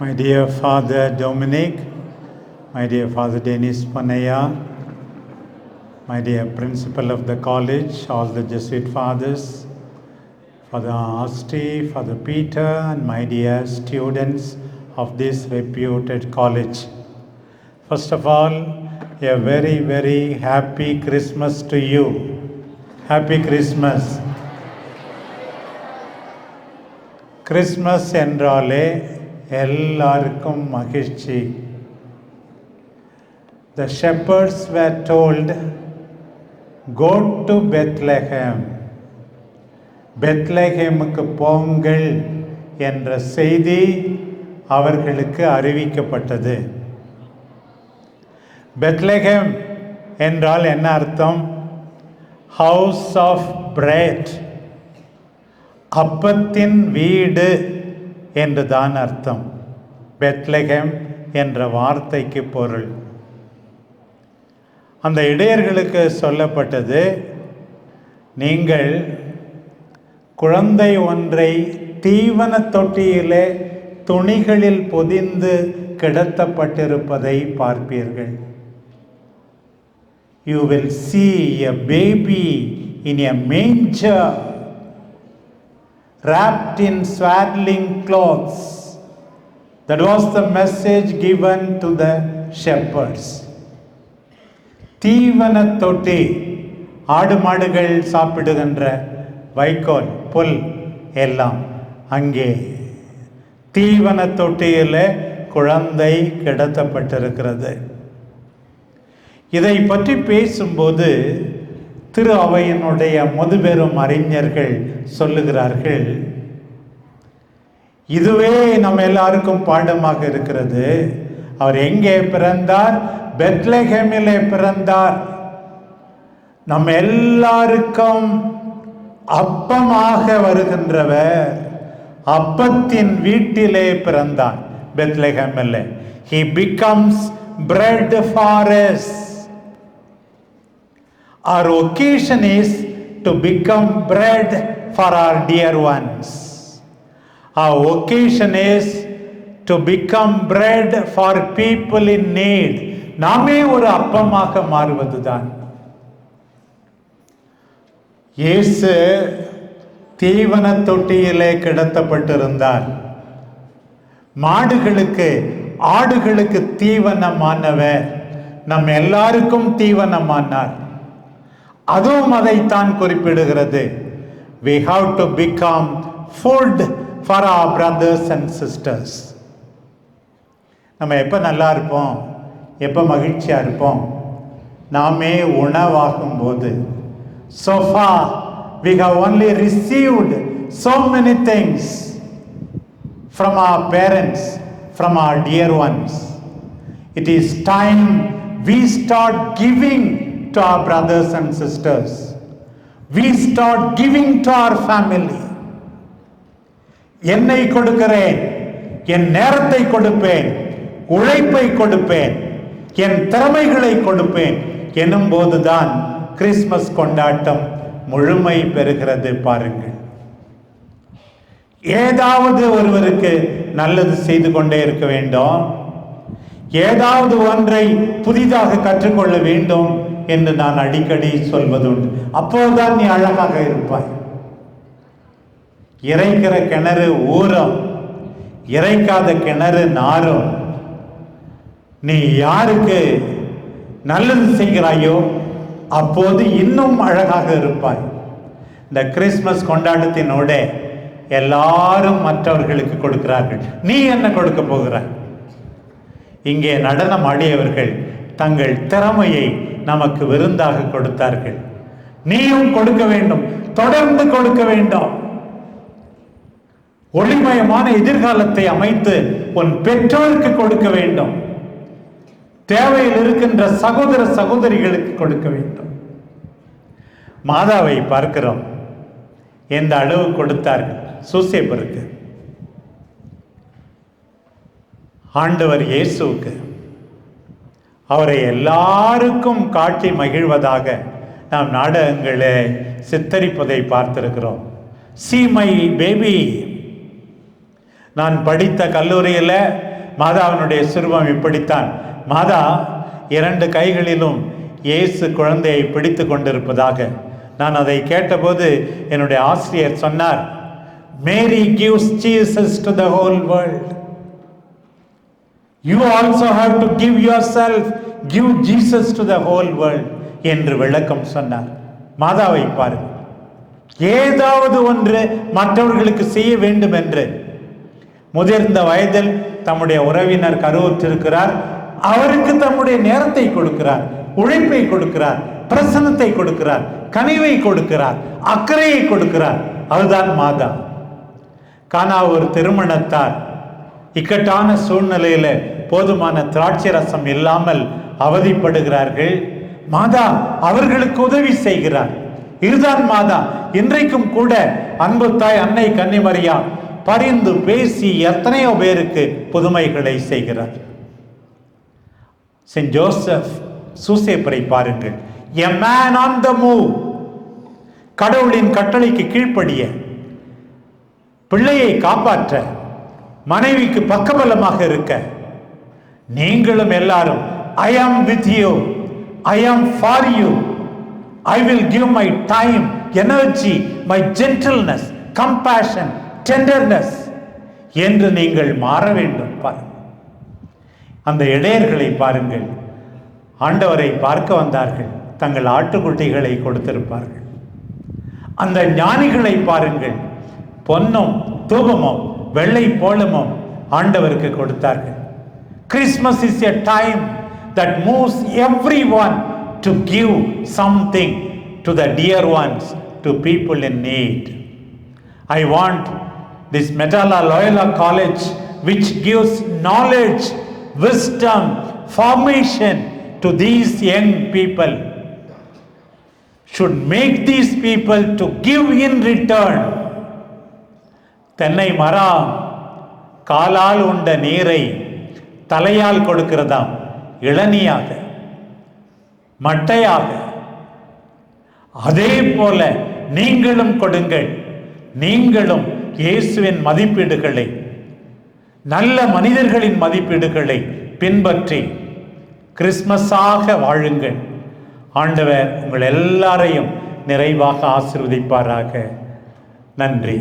my dear Father Dominic, my dear Father Denis Panaya, my dear Principal of the College, all the Jesuit Fathers, Father Asti, Father Peter, and my dear students of this reputed college. First of all, a very, very happy Christmas to you. Happy Christmas. Christmas என்றாலே எல்லாருக்கும் மகிழ்ச்சி. த shepherds where told go to Bethlehem பெத்லஹேமுக்கு போங்கள் என்ற செய்தி அவர்களுக்கு அறிவிக்கப்பட்டது. Bethlehem என்றால் என்ன அர்த்தம்? ஹவுஸ் ஆஃப் பிரெட் அப்பத்தின் வீடு. என்று தான் அர்த்தம். பெத்லகேம் என்ற வார்த்தைக்கு பொருள். அந்த இடையர்களுக்கு சொல்லப்பட்டது நீங்கள் குழந்தை ஒன்றை தீவன தொட்டியிலே துணிகளில் பொதிந்து கிடத்தப்பட்டிருப்பதை பார்ப்பீர்கள். You will see a baby in a manger wrapped in swaddling clothes. That was the message given to the shepherds. தீவன தொட்டி ஆடு மாடுகள் சாப்பிடுகின்ற வைக்கோல் புல் எல்லாம் அங்கே தீவன தொட்டியில் குழந்தை கிடத்தப்பட்டிருக்கிறது இதை பற்றி பேசும்போது திரு அவையினுடைய முதுபெரும் அறிஞர்கள் சொல்லுகிறார்கள் இதுவே நம்ம எல்லாருக்கும் பாடமாக இருக்கிறது. அவர் எங்கே பிறந்தார்? பெத்லஹேமிலே பிறந்தார். நம்ம எல்லாருக்கும் அப்பமாக வருகின்றவர். அப்பத்தின் வீட்டிலே பிறந்தார் பெத்லஹேமில் he becomes bread for us Our occasion is to become bread for our dear ones. Our occasion is to become bread for people in need. நாமே ஒரு அப்பமாக மாறுவதுதான் இயேசு தீவன தொட்டியிலே கிடத்தப்பட்டிருந்தார் மாடுகளுக்கு ஆடுகளுக்கு தீவனமானவர் நம் எல்லாருக்கும் தீவனமானார் அதுவும் அதைத்தான் குறிப்பிடுகிறது. We have to become food for our brothers and sisters நம்ம எப்போ நல்லா இருப்போம்? எப்போ மகிழ்ச்சியாக இருப்போம்? நாமே உணவாகும் போது so far we have only received so many things from our parents, from our dear ones. It is time we start giving to our brothers and sisters. We start giving to our family. என்னை கொடுக்கிறேன் என் நேரத்தை கொடுப்பேன் உழைப்பை கொடுப்பேன் என் திறமைகளை கொடுப்பேன் எனும் போதுதான் கிறிஸ்மஸ் கொண்டாட்டம் முழுமை பெறுகிறது பாருங்கள் ஏதாவது ஒருவருக்கு நல்லது செய்து கொண்டே இருக்க வேண்டும் ஏதாவது ஒன்றை புதிதாக கற்றுக்கொள்ள வேண்டும் என்று நான் அடிக்கடி சொல்வதுண்டு. அப்போதுதான் நீ அழகாக இருப்பாய். இறைக்கிற கிணறு ஊரம் இறைக்காத கிணறு நாரும் நீ யாருக்கு நல்லது செய்கிறாயோ அப்போது இன்னும் அழகாக இருப்பாய். இந்த கிறிஸ்மஸ் கொண்டாட்டத்தினோட எல்லாரும் மற்றவர்களுக்கு கொடுக்கிறார்கள். நீ என்ன கொடுக்க போகிறாய்? இங்கே நடனம் ஆடியவர்கள் தங்கள் திறமையை நமக்கு விருந்தாக கொடுத்தார்கள். நீயும் கொடுக்க வேண்டும் தொடர்ந்து கொடுக்க வேண்டும். ஒளிமயமான எதிர்காலத்தை அமைத்து உன் பெற்றோருக்கு கொடுக்க வேண்டும். தேவையில் இருக்கின்ற சகோதர சகோதரிகளுக்கு கொடுக்க வேண்டும். மாதாவை பார்க்கிறோம். எந்த அளவு கொடுத்தார்கள்? சூசேப்பருக்கு. ஆண்டவர் இயேசுவுக்கு அவரை எல்லாருக்கும் காட்டி மகிழ்வதாக நாம் நாடகங்களை சித்தரிப்பதை பார்த்திருக்கிறோம். சி மை பேபி நான் படித்த கல்லூரியில் மாதாவினுடைய சிறுவம் இப்படித்தான். மாதா இரண்டு கைகளிலும் இயேசு குழந்தையை பிடித்து கொண்டிருப்பதாக நான் அதை கேட்டபோது என்னுடைய ஆசிரியர் சொன்னார் Mary gives Jesus to the whole world you also have to give yourself give Jesus to the whole world என்று விளக்கம் சொன்னார். மாதாவை பாருங்கள். ஏதாவது ஒன்று மற்றவர்களுக்கு செய்ய வேண்டும் என்று முதிர்ந்த வயதில் தம்முடைய உறவினர் கருவுற்றிருக்கிறார். அவருக்கு தம்முடைய நேரத்தை கொடுக்கிறார் உழைப்பை கொடுக்கிறார் பிரசனத்தை கொடுக்கிறார் கனிவை கொடுக்கிறார் அக்கறையை கொடுக்கிறார். அதுதான் மாதா. கானா ஒரு திருமணத்தார் இக்கட்டான சூழ்நிலையில போதுமான திராட்சை ரசம் இல்லாமல் அவதிப்படுகிறார்கள். மாதா அவர்களுக்கு உதவி செய்கிறார். இதுதான் மாதா இன்றைக்கும் கூட அன்பு தாய் அன்னை கன்னிமரியா பரிந்து பேசி எத்தனையோ பேருக்கு புதுமைகளை செய்கிறார். சென்ட் ஜோசப் சூசேப்பரை பாருங்கள். A man on the move கடவுளின் கட்டளைக்கு கீழ்ப்படிய பிள்ளையை காப்பாற்ற மனைவிக்கு பக்கபலமாக இருக்க நீங்களும் எல்லாரும் ஐ ஆம் with you I am for you I will give my time energy my gentleness compassion tenderness என்று நீங்கள் மாற வேண்டும் பாருங்கள் அந்த இடையர்களை பாருங்கள். ஆண்டவரை பார்க்க வந்தார்கள். தங்கள் ஆட்டுக்குட்டிகளை கொடுத்திருப்பார்கள். அந்த ஞானிகளை பாருங்கள். பொன்னும் தூபமும் வெள்ளை போலமும் ஆண்டவருக்கு கொடுத்தார்கள். Christmas is a time that moves everyone to give something to the dear ones to people in need I want this Metala Loyola College, which gives knowledge, wisdom, formation to these young people, should make these people to give in return. தென்னை மரம் காலால் உண்ட நீரை தலையால் கொடுக்கிறதாம். இளநியாக மட்டையாக. அதே போல நீங்களும் கொடுங்கள். நீங்களும் இயேசுவின் மதிப்பீடுகளை நல்ல மனிதர்களின் மதிப்பீடுகளை பின்பற்றி கிறிஸ்மஸாக வாழுங்கள். ஆண்டவர் உங்கள் எல்லாரையும் நிறைவாக ஆசிர்வதிப்பாராக. நன்றி.